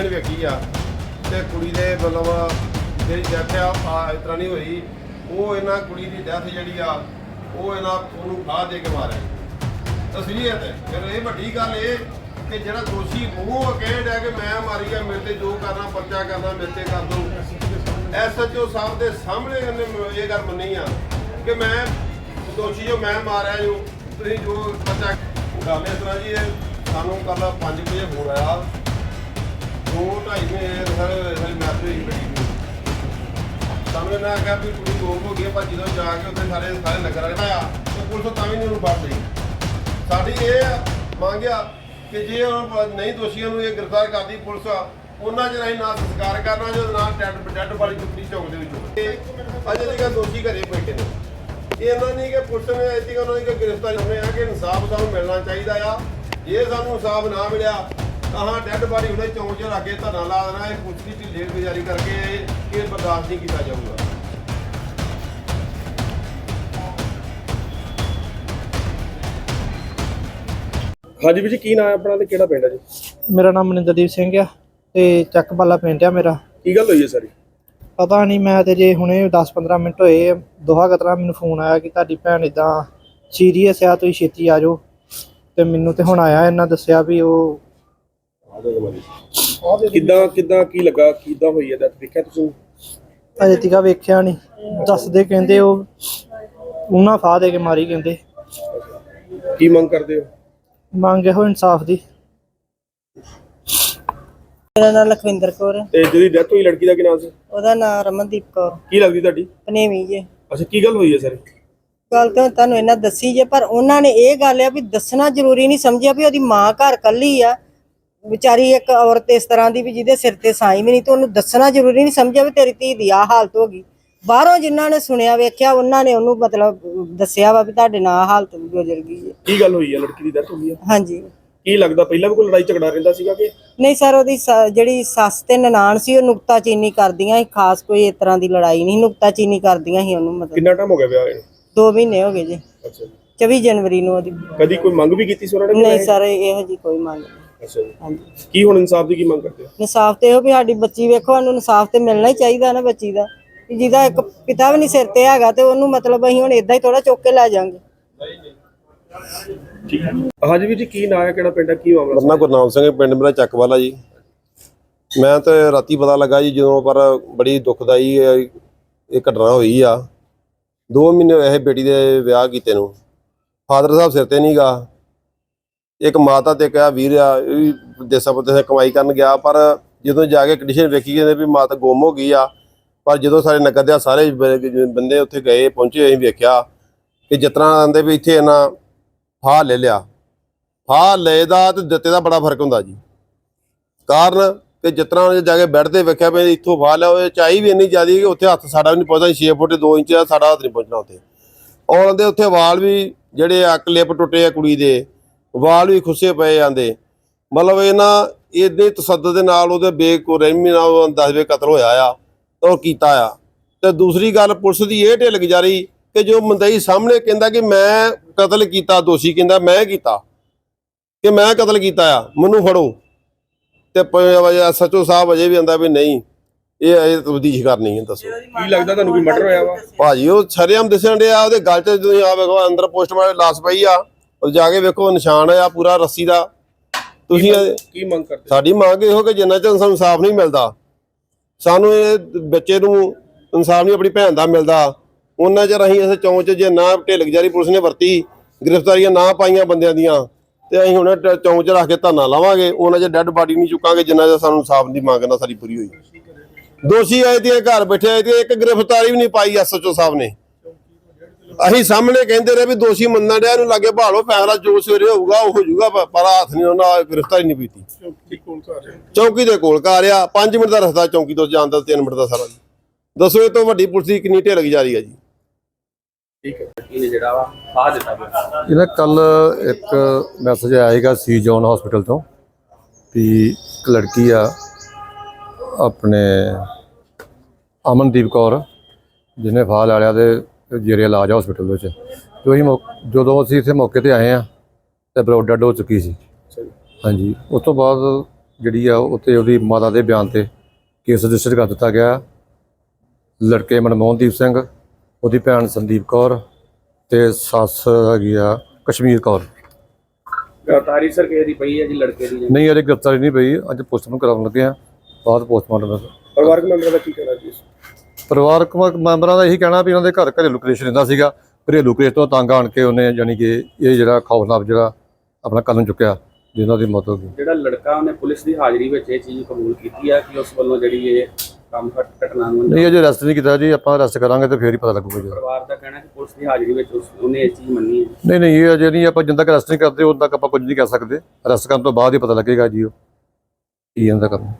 Condition ਵੇਖੀ ਆ ਤੇ ਕੁੜੀ ਦੇ ਮਤਲਬ ਜਿਹੜੀ ਡੈਥ ਆ ਆ ਇਸ ਤਰ੍ਹਾਂ ਨਹੀਂ ਹੋਈ। ਉਹ ਇਹਨਾਂ ਕੁੜੀ ਦੀ ਡੈਥ ਜਿਹੜੀ ਆ, ਉਹ ਇਹਨਾਂ ਉਹਨੂੰ ਫਾਹ ਦੇ ਕੇ ਮਾਰਿਆ। ਤਸਲੀਅਤ ਹੈ ਫਿਰ ਇਹ ਵੱਡੀ ਗੱਲ ਇਹ ਕਿ ਜਿਹੜਾ ਦੋਸ਼ੀ ਮੂੰਹੋਂ ਕਹਿਣ ਰਿਹਾ ਕਿ ਮੈਂ ਮਾਰੀ ਆ, ਮੇਰੇ ਤੇ ਜੋ ਕਰਨਾ, ਪਰਚਾ ਕਰਨਾ, ਮੇਰੇ ਤੇ ਕਰ ਦੋ। ਐਸਐਚਓ ਸਾਹਿਬ ਦੇ ਸਾਹਮਣੇ ਇਹਨੇ ਇਹ ਗੱਲ ਮੰਨੀ ਆ ਕਿ ਮੈਂ ਦੋਸ਼ੀ ਜੋ ਮੈਂ ਮਾਰਿਆ ਜੋ, ਤੁਸੀਂ ਜੋ ਪਰਚਾ ਗੱਲ ਇਸ ਤਰ੍ਹਾਂ ਜੀ, ਇਹ ਸਾਨੂੰ ਕੱਲ 5 ਵਜੇ ਫੋਨ ਆਇਆ। ਦੋ ਢਾਈ ਮਹੀਨੇ ਸਰ ਸਰ ਮੈਸੇਜ ਹੋਈ ਬੜੀ ਨੂੰ। ਸਾਨੂੰ ਕਿਹਾ ਵੀ ਕੁੜੀ ਗੋਲ ਹੋ ਗਈ ਪਰ ਜਦੋਂ ਜਾ ਕੇ ਉੱਥੇ ਸਾਰੇ ਸਾਰੇ ਨਗਰ ਵਾਲੇ ਆਇਆ ਤੇ ਪੁਲਿਸ ਤਾਂ ਵੀ ਨਹੀਂ ਉਹਨੂੰ ਫੜ ਲਈ। ਸਾਡੀ ਇਹ ਮੰਗਿਆ ਕਿ ਜੇ ਉਹ ਨਹੀਂ ਦੋਸ਼ੀਆਂ ਨੂੰ ਇਹ ਗ੍ਰਿਫਤਾਰ ਕਰਦੀ ਪੁਲਿਸ, ਉਹਨਾਂ ਚ ਨਹੀਂ ਨਾ ਸੰਸਕਾਰ ਕਰਨਾ ਜੋ ਨਾ ਡੈਡ ਡੈਡ ਵਾਲੀ ਚੁੱਕੀ ਚੌਕ ਦੇ ਵਿੱਚੋਂ ਅਜੇ ਤੱਕ ਦੋਸ਼ੀ ਘਰੇ ਬੈਠੇ ਨੇ। ਇਹਨਾਂ ਨਹੀਂ ਕਿ ਪੁਲਿਸ ਨੇ ਅਜੇ ਤੱਕ ਉਹਨਾਂ ਦੀ ਗ੍ਰਿਫਤਾਰੀ ਹੋਣੇ ਆ ਕਿ ਇਨਸਾਫ ਸਾਨੂੰ ਮਿਲਣਾ ਚਾਹੀਦਾ ਆ। ਜੇ ਸਾਨੂੰ ਇਨਸਾਫ ਨਾ ਮਿਲਿਆ ਤਾਂ ਹਾਂ ਡੈਡ ਬਾਡੀ ਉਹਦੇ ਚੌਂਕ 'ਚ ਰੱਖ ਕੇ ਧਰਨਾ ਲਾ ਦੇਣਾ ਇਹ ਪੁਲਿਸ ਦੀ ਢਿੱਲੇ ਗੁਜ਼ਾਰੀ ਕਰਕੇ ਇਹ- ਇਹ ਬਰਦਾਸ਼ਤ ਨਹੀਂ ਕੀਤਾ ਜਾਊਗਾ। ਹਾਂਜੀ ਵੀਰ ਜੀ ਕੀ ਨਾਮ ਹੈ ਆਪਣਾ ਤੇ ਕਿਹੜਾ ਪਿੰਡ ਹੈ ਜੀ? ਮੇਰਾ ਨਾਮ ਮਨਿੰਦਰਦੀਪ ਸਿੰਘ ਆ ਤੇ ਚੱਕਬਾਲਾ ਪਿੰਡ ਆ ਮੇਰਾ। ਕੀ ਗੱਲ ਹੋਈ ਹੈ ਸਾਰੀ? ਪਤਾ ਨਹੀਂ ਮੈਂ ਤੇ ਜੇ ਹੁਣੇ 10-15 ਮਿੰਟ ਹੋਏ ਆ, ਦੋਹਾ ਕਤਰਾ ਮੈਨੂੰ ਫੋਨ ਆਇਆ ਕਿ ਤੁਹਾਡੀ ਭੈਣ ਇਦਾਂ ਸੀਰੀਅਸ ਆ ਤੁਸੀਂ ਛੇਤੀ ਆ ਜਾਓ। ਤੇ ਮੈਨੂੰ ਤੇ ਹੁਣ ਆਇਆ ਇਹਨਾਂ ਦੱਸਿਆ ਵੀ ਉਹ ਕਿੱਦਾਂ ਕਿੱਦਾਂ ਕੀ ਲੱਗਾ? ਕਿੱਦਾਂ ਹੋਈ ਹੈ ਡੈਥ ਦੇਖਿਆ ਤੁਸੀਂ? ਅਜੇ ਤੀਕਾ ਵੇਖਿਆ ਨਹੀਂ ਦੱਸਦੇ ਕਹਿੰਦੇ ਉਹ ਉਹਨਾਂ ਫਾਹ ਦੇ ਕੇ ਮਾਰੀ ਕਹਿੰਦੇ। ਕੀ ਮੰਗ ਕਰਦੇ ਹੋ? ਮੰਗ ਇਹੋ ਇਨਸਾਫ ਦੀ। ਮੇਰਾ ਨਾਮ ਲਖਵਿੰਦਰ ਕੌਰ ਹੈ। ਤੇ ਜਿਹਦੀ ਡੈਥ ਹੋਈ ਲੜਕੀ ਦਾ ਕੀ ਨਾਮ ਸੀ? ਉਹਦਾ ਨਾਮ ਰਮਨਦੀਪ ਕੌਰ। ਕੀ ਲੱਗਦੀ ਤੁਹਾਡੀ? ਪਨੇਵੀ ਜੇ। ਅੱਛਾ ਕੀ ਗੱਲ ਹੋਈ ਹੈ ਸਾਰੀ? ਗੱਲ ਤਾਂ ਤੁਹਾਨੂੰ ਇਹਨਾਂ ਦੱਸੀ ਜੇ ਪਰ ਉਹਨਾਂ ਨੇ ਇਹ ਗੱਲ ਆ ਵੀ ਦੱਸਣਾ ਜ਼ਰੂਰੀ ਨਹੀਂ ਸਮਝਿਆ ਵੀ ਉਹਦੀ ਮਾਂ ਘਰ ਕੱਲੀ ਆ। ਵਿਚਾਰੀ ਇੱਕ ਔਰਤ ਇਸ ਤਰ੍ਹਾਂ ਦੀ ਵੀ ਜਿਹਦੇ ਸਿਰ ਤੇ ਸਾਈ ਵੀ ਨਹੀਂ ਤੇ ਉਹਨੂੰ ਦੱਸਣਾ ਜ਼ਰੂਰੀ ਨਹੀਂ ਸਮਝਿਆ ਵੀ ਤੇਰੀ ਧੀ ਦੀ ਆ ਹਾਲਤ ਹੋ ਗਈ। ਬਾਹਰੋਂ ਜਿਨ੍ਹਾਂ ਨੇ ਸੁਣਿਆ ਵੇਖਿਆ ਉਹਨਾਂ ਨੇ ਉਹਨੂੰ ਮਤਲਬ ਦੱਸਿਆ ਵਾ ਵੀ ਤੁਹਾਡੇ ਨਾਲ ਆਹ ਹਾਲਤ ਗੁਜ਼ਰ ਗਈ ਹੈ। ਕੀ ਗੱਲ ਹੋਈ ਹੈ? ਲੜਕੀ ਦੀ ਡੈਥ ਹੋਈ ਹੈ? ਹਾਂਜੀ। ਕੀ ਲੱਗਦਾ ਪਹਿਲਾਂ ਵੀ ਕੋਈ ਲੜਾਈ ਝਗੜਾ ਰਹਿੰਦਾ ਸੀਗਾ ਕਿ? ਨਹੀਂ ਸਰ ਉਹਦੀ ਸ- ਜਿਹੜੀ ਸੱਸ ਤੇ ਨਨਾਣ ਸੀ ਉਹ ਨੁਕਤਾਚੀਨੀ ਕਰਦੀਆਂ ਸੀ ਖਾਸ ਕੋਈ ਇਸ ਤਰ੍ਹਾਂ ਦੀ ਲੜਾਈ ਨਹੀਂ ਨੁਕਤਾਚੀਨੀ ਕਰਦੀਆਂ ਸੀ ਉਹਨੂੰ ਮਤਲਬ। ਕਿੰਨਾ ਟਾਈਮ ਹੋ ਗਿਆ ਵਿਆਹ ਹੋਏ ਨੂੰ? 2 ਮਹੀਨੇ ਹੋ ਗਏ ਜੀ। ਅੱਛਾ ਜੀ। 24 ਜਨਵਰੀ ਨੂੰ ਉਹਦੀ ਕਦੀ ਕੋਈ ਮੰਗ ਵੀ ਕੀਤੀ ਸੀ ਉਹਨਾਂ ਨੇ ਨਹੀਂ ਸਰ ਇਹੋ ਜੀ ਕੋਈ ਮੰਗ ਨਹੀਂ। ਅੱਛਾ ਜੀ। ਹਾਂਜੀ। ਕੀ ਹੁਣ ਇਨਸਾਫ ਦੀ ਕੀ ਮੰਗ ਕਰਦੇ ਹੋ? ਇਨਸਾਫ ਤੇ ਇਹੋ ਵੀ ਸਾਡੀ ਬੱਚੀ ਵੇਖੋ ਸਾਨੂੰ ਇਨਸਾਫ ਤੇ ਮਿਲਣਾ ਹੀ ਚਾਹੀਦਾ ਨਾ ਬੱਚੀ ਦਾ। ਕਿ ਜਿਹਦਾ ਇੱਕ ਪਿਤਾ ਵੀ ਨਹੀਂ ਸਿਰ ਤੇ ਹੈਗਾ ਤੇ ਉਹਨੂੰ ਮਤਲਬ ਅਸੀਂ ਹੁਣ ਇਦਾਂ ਹੀ ਥੋੜਾ ਚੁੱਕ ਕੇ ਲੈ ਜਾਾਂਗੇ ਠੀਕ ਹੈ। ਹਾਂਜੀ ਵੀਰ ਜੀ ਕੀ ਨਾਮ ਹੈ ਕਿਹੜਾ ਪਿੰਡ ਹੈ ਕੀ ਮਾਮਲਾ? ਨਾਮ ਗੁਰਨਾਮ ਸਿੰਘ ਪਿੰਡ ਮੇਰਾ ਚੱਕਵਾਲਾ ਜੀ। ਮੈਂ ਤੇ ਰਾਤੀ ਪਤਾ ਲੱਗਾ ਜੀ ਜਦੋਂ ਪਰ ਬੜੀ ਦੁਖਦਾਈ ਇਹ ਇਹ ਘਟਨਾ ਹੋਈ ਆ। 2 ਮਹੀਨੇ ਹੋਏ ਇਹ ਬੇਟੀ ਦੇ ਵਿਆਹ ਕੀਤੇ ਨੂੰ। ਫਾਦਰ ਸਾਹਿਬ ਸਿਰ ਤੇ ਨਹੀਂਗਾ ਇੱਕ ਮਾਤਾ ਤੇ ਕਿਹਾ ਵੀਰ ਆ, ਇਹ ਵੀ ਦੇਸਾਂ ਪਰਦੇਸਾਂ ਕਮਾਈ ਕਰਨ ਗਿਆ, ਪਰ ਜਦੋਂ ਜਾ ਕੇ ਕੰਡੀਸ਼ਨ ਵੇਖੀ ਕਹਿੰਦੇ ਵੀ ਮਾਤਾ ਗੁੰਮ ਹੋ ਗਈ ਆ, ਪਰ ਜਦੋਂ ਸਾਰੇ ਨਗਰ ਦੇ ਸਾਰੇ ਬ- ਬੰਦੇ ਉੱਥੇ ਗਏ, ਪਹੁੰਚੇ, ਅਸੀਂ ਵੇਖਿਆ ਕਿ ਜਿਸ ਤਰ੍ਹਾਂ ਆਂਦੇ ਵੀ ਇੱਥੇ ਇਹਨਾਂ ਫਾਹ ਲੈ ਲਿਆ। ਫਾਹ ਲਏ ਦਾ ਤੇ ਦਿੱਤੇ ਦਾ ਬੜਾ ਫ਼ਰਕ ਹੁੰਦਾ ਜੀ। ਕਾਰਨ ਕਿ ਜਿਸ ਤਰ੍ਹਾਂ ਉਹਨੇ ਜਾ ਕੇ ਬੈੱਡ ਤੇ ਵੇਖਿਆ ਵੀ ਇੱਥੋਂ ਫਾਹ ਲਿਆ ਉਹ ਚਾਈ ਵੀ ਇੰਨੀ ਜ਼ਿਆਦੀ ਕਿ ਉੱਥੇ ਹੱਥ ਸਾਡਾ ਵੀ ਨਹੀਂ ਪਹੁੰਚਦਾ 6 ਫੁੱਟ 2 ਇੰਚ ਦਾ ਸਾਡਾ ਹੱਥ ਨਹੀਂ ਪਹੁੰਚਣਾ ਉੱਥੇ। ਔਰ ਉਹਦੇ ਉੱਥੇ ਵਾਲ ਵੀ ਜਿਹੜੇ ਆ, ਕਲਿੱਪ ਟੁੱਟੇ ਆ ਕੁੜੀ ਦੇ ਵਾਲ ਵੀ ਖੁੱਸੇ ਪਏ ਜਾਂਦੇ। ਮਤਲਬ ਇਹ ਨਾ ਇਹਦੇ ਤਸੱਦਦ ਦੇ ਨਾਲ ਉਹਦੇ ਬੇਕੁਰਹਿਮੀ ਨਾਲ ਉਹ ਦਸਵੇਂ ਕਤਲ ਹੋਇਆ ਆ ਤੇ ਉਹ ਕੀਤਾ ਆ। ਤੇ ਦੂਸਰੀ ਗੱਲ ਪੁਲਿਸ ਦੀ ਇਹ ਢਿੱਲ ਗੁਜ਼ਾਰੀ ਕਿ ਜੋ ਮੰਦਈ ਸਾਹਮਣੇ ਕਹਿੰਦਾ ਕਿ ਮੈਂ ਕਤਲ ਕੀਤਾ ਦੋਸ਼ੀ ਕਹਿੰਦਾ ਮੈਂ ਕੀਤਾ ਕਿ ਮੈਂ ਕਤਲ ਕੀਤਾ ਆ ਮੈਨੂੰ ਫੜੋ। ਤੇ ਸੱਚੋ ਸਾਹਿਬ ਅਜੇ ਵੀ ਆਂਦਾ ਵੀ ਨਹੀਂ ਇਹ ਇਹ ਤਬਦੀਸ਼ ਕਰਨੀ ਹੈ ਦੱਸੋ। ਕੀ ਲੱਗਦਾ ਤੁਹਾਨੂੰ ਕੋਈ ਮਰਡਰ ਹੋਇਆ ਵਾ? ਭਾਜੀ ਉਹ ਛਰੇਆਮ ਦਿਸਣ ਡਿਆ ਉਹਦੇ ਗਲ 'ਚ ਤੁਸੀਂ ਆ ਵੇਖੋ ਅੰਦਰ ਪੋਸਟਮਾਰਟਮ ਲਾਸ ਪਈ ਆ ਉਹ ਜਾ ਕੇ ਵੇਖੋ ਨਿਸ਼ਾਨ ਆ ਪੂਰਾ ਰੱਸੀ ਦਾ। ਤੁਸੀਂ ਕੀ ਮੰਗ ਕਰਦੇ? ਸਾਡੀ ਮੰਗ ਇਹੋ ਕਿ ਜਿੰਨਾ ਚਿਰ ਸਾਨੂੰ ਇਨਸਾਫ ਨਹੀਂ ਮਿਲਦਾ ਸਾਨੂੰ ਇਹ ਬੱਚੇ ਨੂੰ ਇਨਸਾਫ ਨਹੀਂ ਆਪਣੀ ਭੈਣ ਦਾ ਮਿਲਦਾ। ਉਹਨਾਂ ਚਿਰ ਅਸੀਂ ਇਸ ਚੌਂਚ 'ਚ ਜੇ ਨਾ ਢਿੱਲ ਗੁਜ਼ਾਰੀ ਪੁਲਿਸ ਨੇ ਵਰਤੀ ਗ੍ਰਿਫਤਾਰੀਆਂ ਨਾ ਪਾਈਆਂ ਬੰਦਿਆਂ ਦੀਆਂ ਤੇ ਅਸੀਂ ਹੁਣ ਚੌਂਚ 'ਚ ਰੱਖ ਕੇ ਧਰਨਾ ਲਾਵਾਂਗੇ ਉਹਨਾਂ ਚਿਰ ਡੈੱਡ ਬਾਡੀ ਨਹੀਂ ਚੁੱਕਾਂਗੇ ਜਿੰਨਾ ਚਿਰ ਸਾਨੂੰ ਇਨਸਾਫ ਦੀ ਮੰਗ ਨਾ ਸਾਡੀ ਪੂਰੀ ਹੋਈ। ਦੋਸ਼ੀ ਆਏ ਤੇ ਘਰ ਬੈਠੇ ਆਏ ਤੇ ਇੱਕ ਗ੍ਰਿਫਤਾਰੀ ਵੀ ਨਹੀਂ ਪਾਈ ਐਸਐਚਓ ਸਾਹਿਬ ਨੇ। ਅਸੀਂ ਸਾਹਮਣੇ ਕਹਿੰਦੇ ਰਹੇ ਵੀ ਦੋਸ਼ੀ ਮੰਨਣਾ ਡਿਆ ਇਹਨੂੰ ਲਾਗੇ ਭਾਲੋ ਫੈਸਲਾ ਜੋ ਸਵੇਰੇ ਹੋਊਗਾ ਉਹ ਹੋ ਜਾਊਗਾ ਪ- ਪਰ ਹੱਥ ਨਹੀਂ ਉਹਨਾਂ ਗ੍ਰਿਫਤਾਰੀ ਨਹੀਂ ਪੀਤੀ। ਚੌਕੀ ਦੇ ਕੋਲ ਘਰ ਆ 5 ਮਿੰਟ ਦਾ ਰਸਤਾ ਚੌਕੀ ਤੋਂ ਜਾਣ ਦਾ 3 ਮਿੰਟ ਦਾ ਸਾਰਾ ਜੀ। ਦੱਸੋ ਇਹ ਤੋਂ ਵੱਡੀ ਪੁਲਿਸ ਦੀ ਕਿੰਨੀ ਢਿੱਲ ਜੀ ਠੀਕ ਹੈ ਇਹ ਜਿਹੜਾ ਵਾ? ਆ ਦਿੱਤਾ ਗਿਆ ਇਹਨਾਂ ਕੱਲ ਇੱਕ ਮੈਸੇਜ ਆਇਆ ਸੀਗਾ ਸੀ ਜੋਨ ਹਸਪੀਟਲ ਤੋਂ ਵੀ ਇੱਕ ਲੜਕੀ ਆ ਆਪਣੇ ਅਮਨਦੀਪ ਕੌਰ ਜਿਹਨੇ ਫਾਹ ਲੈ ਲਿਆ ਤੇ ਜੇਰੇ ਇਲਾਜ ਹਸਪੀਟਲ ਵਿੱਚ। ਜੋ ਅਸੀਂ ਮੌ- ਜਦੋਂ ਅਸੀਂ ਇੱਥੇ ਮੌਕੇ ਤੇ ਆਏ ਆ ਤੇ ਬਲੱਡ ਡੈਡ ਹੋ ਚੁੱਕੀ ਸੀ। ਹਾਂਜੀ। ਉਸ ਤੋਂ ਬਾਅਦ ਜਿਹੜੀ ਆ ਉੱਤੇ ਉਹਦੀ ਮਾਤਾ ਦੇ ਬਿਆਨ ਤੇ ਕੇਸ ਰਜਿਸਟਰ ਕਰ ਦਿੱਤਾ ਗਿਆ। ਲੜਕੇ ਮਨਮੋਹਨਦੀਪ ਸਿੰਘ ਉਹਦੀ ਭੈਣ ਸੰਦੀਪ ਕੌਰ ਤੇ ਸੱਸ ਹੈਗੀ ਆ ਕਸ਼ਮੀਰ ਕੌਰ। ਗ੍ਰਿਫਤਾਰੀ ਸਰ ਕਿਸੇ ਦੀ ਪਈ ਹੈ ਜੀ ਲੜਕੇ ਦੀ? ਨਹੀਂ ਅਜੇ ਗ੍ਰਿਫਤਾਰੀ ਨਹੀਂ ਪਈ। ਅੱਜ ਪੋਸਟਮਾਰਟਮ ਕਰਾਉਣ ਲੱਗੇ ਆ ਬਾਅਦ ਪੋਸਟਮਾਰਟਮ ਦਾ ਪਰਿਵਾਰਕ ਮੈਂਬਰ ਦਾ ਕੀ ਕਹਿਣਾ ਜੀ? ਪਰਿਵਾਰਕ ਮੈਂਬਰਾਂ ਦਾ ਇਹੀ ਕਹਿਣਾ ਵੀ ਇਹਨਾਂ ਦੇ ਘਰ ਘਰੇਲੂ ਕਲੇਸ਼ ਰਹਿੰਦਾ ਸੀਗਾ। ਘਰੇਲੂ ਕਲੇਸ਼ ਤੋਂ ਤੰਗ ਆਣ ਕੇ ਉਹਨੇ ਯਾਨੀ ਕਿ ਇਹ ਜਿਹੜਾ ਖੌਫਨਾਕ ਜਿਹੜਾ ਆਪਣਾ ਕਦਮ ਚੁੱਕਿਆ ਜਿਨ੍ਹਾਂ ਦੀ ਮੌਤ ਹੋ ਗਈ। ਜਿਹੜਾ ਲੜਕਾ ਉਹਨੇ ਪੁਲਿਸ ਦੀ ਹਾਜ਼ਰੀ ਵਿੱਚ ਇਹ ਚੀਜ਼ ਕਬੂਲ ਕੀਤੀ ਹੈ ਕਿ ਉਸ ਵੱਲੋਂ ਜਿਹੜੀ ਇਹ ਕੰਮ ਘਟ- ਘਟਨਾ ਨੂੰ ਨਹੀਂ ਅਜੇ ਅਰੈਸਟ ਨਹੀਂ ਕੀਤਾ ਜੀ ਆਪਾਂ ਅਰੈਸਟ ਕਰਾਂਗੇ ਤੇ ਫੇਰ ਹੀ ਪਤਾ ਲੱਗੂਗਾ ਜੀ। ਪਰਿਵਾਰ ਦਾ ਕਹਿਣਾ ਕਿ ਪੁਲਿਸ ਦੀ ਹਾਜ਼ਰੀ ਵਿੱਚ ਉਸ ਉਹਨੇ ਇਹ ਚੀਜ਼ ਮੰਨੀ ਹੈ। ਨਹੀਂ ਨਹੀਂ ਇਹ ਅਜੇ ਨਹੀਂ ਆਪਾਂ ਜਿੰਦਾ ਤੱਕ ਅਰੈਸਟ ਨਹੀਂ ਕਰਦੇ ਉਦੋਂ ਤੱਕ ਆਪਾਂ ਕੁਝ ਨਹੀਂ ਕਰ ਸਕਦੇ। ਅਰੈਸਟ ਕਰਨ ਤੋਂ ਬਾਅਦ ਹੀ ਪਤਾ ਲੱਗੇਗਾ ਜੀ ਉਹ ਕੀ ਇਹਨਾਂ ਦਾ ਕਰਨਾ